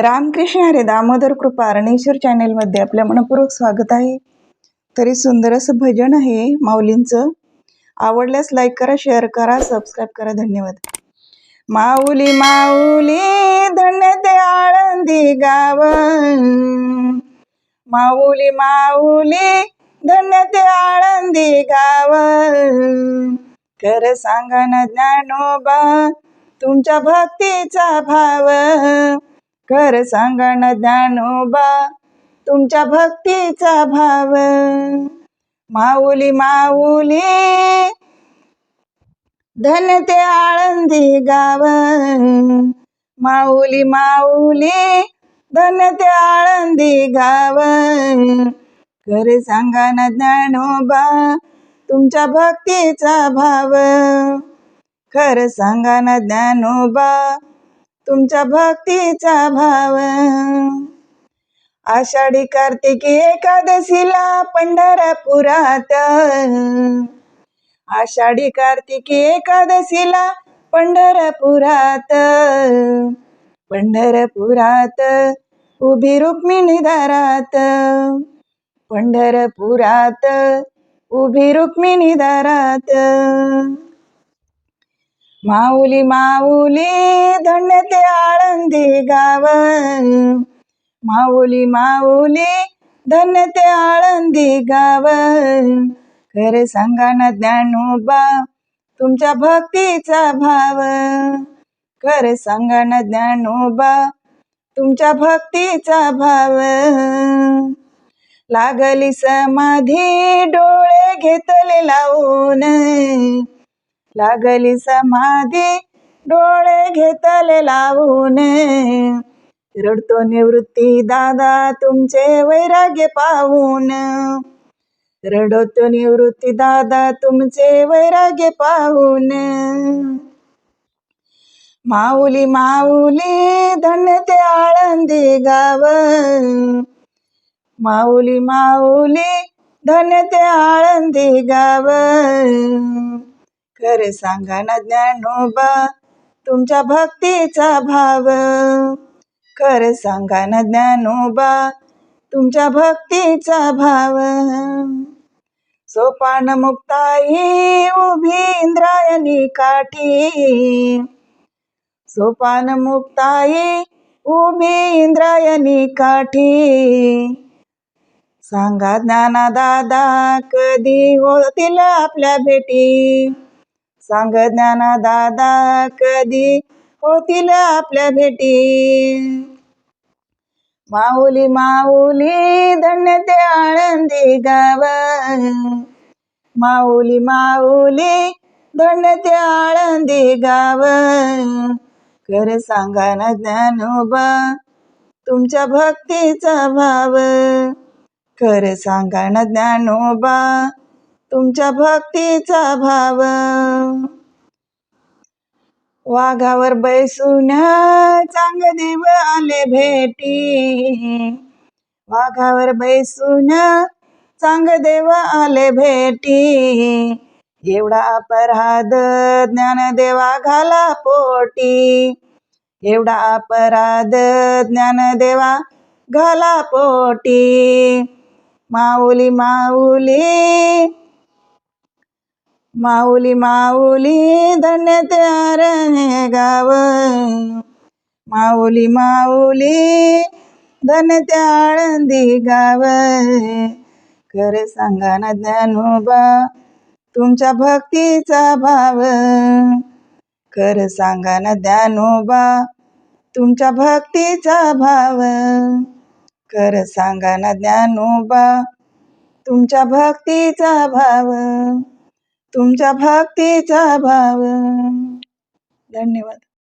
रामकृष्ण हरे दामोदर कृपा अरणेश्वर चॅनेलमध्ये आपल्या मनपूर्वक स्वागत आहे. तरी सुंदर असं भजन आहे माऊलींचं. आवडल्यास लाईक करा शेअर करा सबस्क्राईब करा. धन्यवाद. माऊली माऊली धन्य ते आळंदी गाव माऊली माऊली धन्य ते आळंदी गाव कर सांगा ना ज्ञानोबा तुमच्या भक्तीचा भाव. कर सांगण ज्ञानोबा तुमच्या भक्तीचा भाव. माऊली माऊली धन ते आळंदी गाव. माऊली माऊली धन ते आळंदी गाव. कर सांगा ना ज्ञानोबा तुमच्या भक्तीचा भाव. खर सांगा ना ज्ञानोबा तुमच्या भक्तीचा भाव. आषाढी कार्तिकी एकादशीला पंढरपुरात. आषाढी कार्तिकी एकादशीला पंढरपुरात. पंढरपुरात उभी रुक्मिणी दारात. पंढरपुरात उभी रुक्मिणी दारात. माऊली माऊली धन्य ते आळंदी गाव माऊली माऊली धन्य ते आळंदी गाव खरे सांगा ना ज्ञानोबा तुमच्या भक्तीचा भाव. खरे सांगा ना ज्ञानोबा तुमच्या भक्तीचा भाव. लागली समाधी डोळे घेतले लावून. लागली समाधी डोळे घेतले लावून. रडतो निवृत्ती दादा तुमचे वैराग्य पाहून. रडतो निवृत्ती दादा तुमचे वैराग्य पाहून. माऊली माऊली धन्य ते आळंदी गाव माऊली माऊली धन्य ते आळंदी गाव कर सांगा ना ज्ञानोबा तुमच्या भक्तीचा भाव. कर सांगा ना ज्ञानोबा तुमच्या भक्तीचा भाव. सोपान मुक्ताई उभी इंद्रायणी काठी. सोपान मुक्ताई उभी इंद्रायणी काठी. सांगा ज्ञाना दादा कधी होतील आपल्या भेटी? सांग ज्ञाना दादा कधी होतील आपल्या भेटी? माऊली माऊली धन्य ते आळंदी गाव माऊली माऊली धन्य ते आळंदी गाव कर सांगा ना ज्ञानोबा तुमच्या भक्तीचा भाव. खरं सांगा ना ज्ञानोबा तुमच्या भक्तीचा भाव. वाघावर बैसून चांग देव आले भेटी. वाघावर बैसून चांग देव आले भेटी. एवढा अपराध ज्ञानदेवा घाला पोटी. एवढा अपराध ज्ञानदेवा घाला पोटी. माऊली माऊली माऊली माऊली धन्य ते गाव. माऊली माऊली धन्य ते आळंदी गाव. खरे सांगा ना ज्ञानोबा तुमच्या भक्तीचा भाव. कर सांगा ना ज्ञानोबा तुमच्या भक्तीचा भाव. कर सांगा ना ज्ञानोबा तुमच्या भक्तीचा भाव. तुमच्या भक्तीचा भाव. धन्यवाद.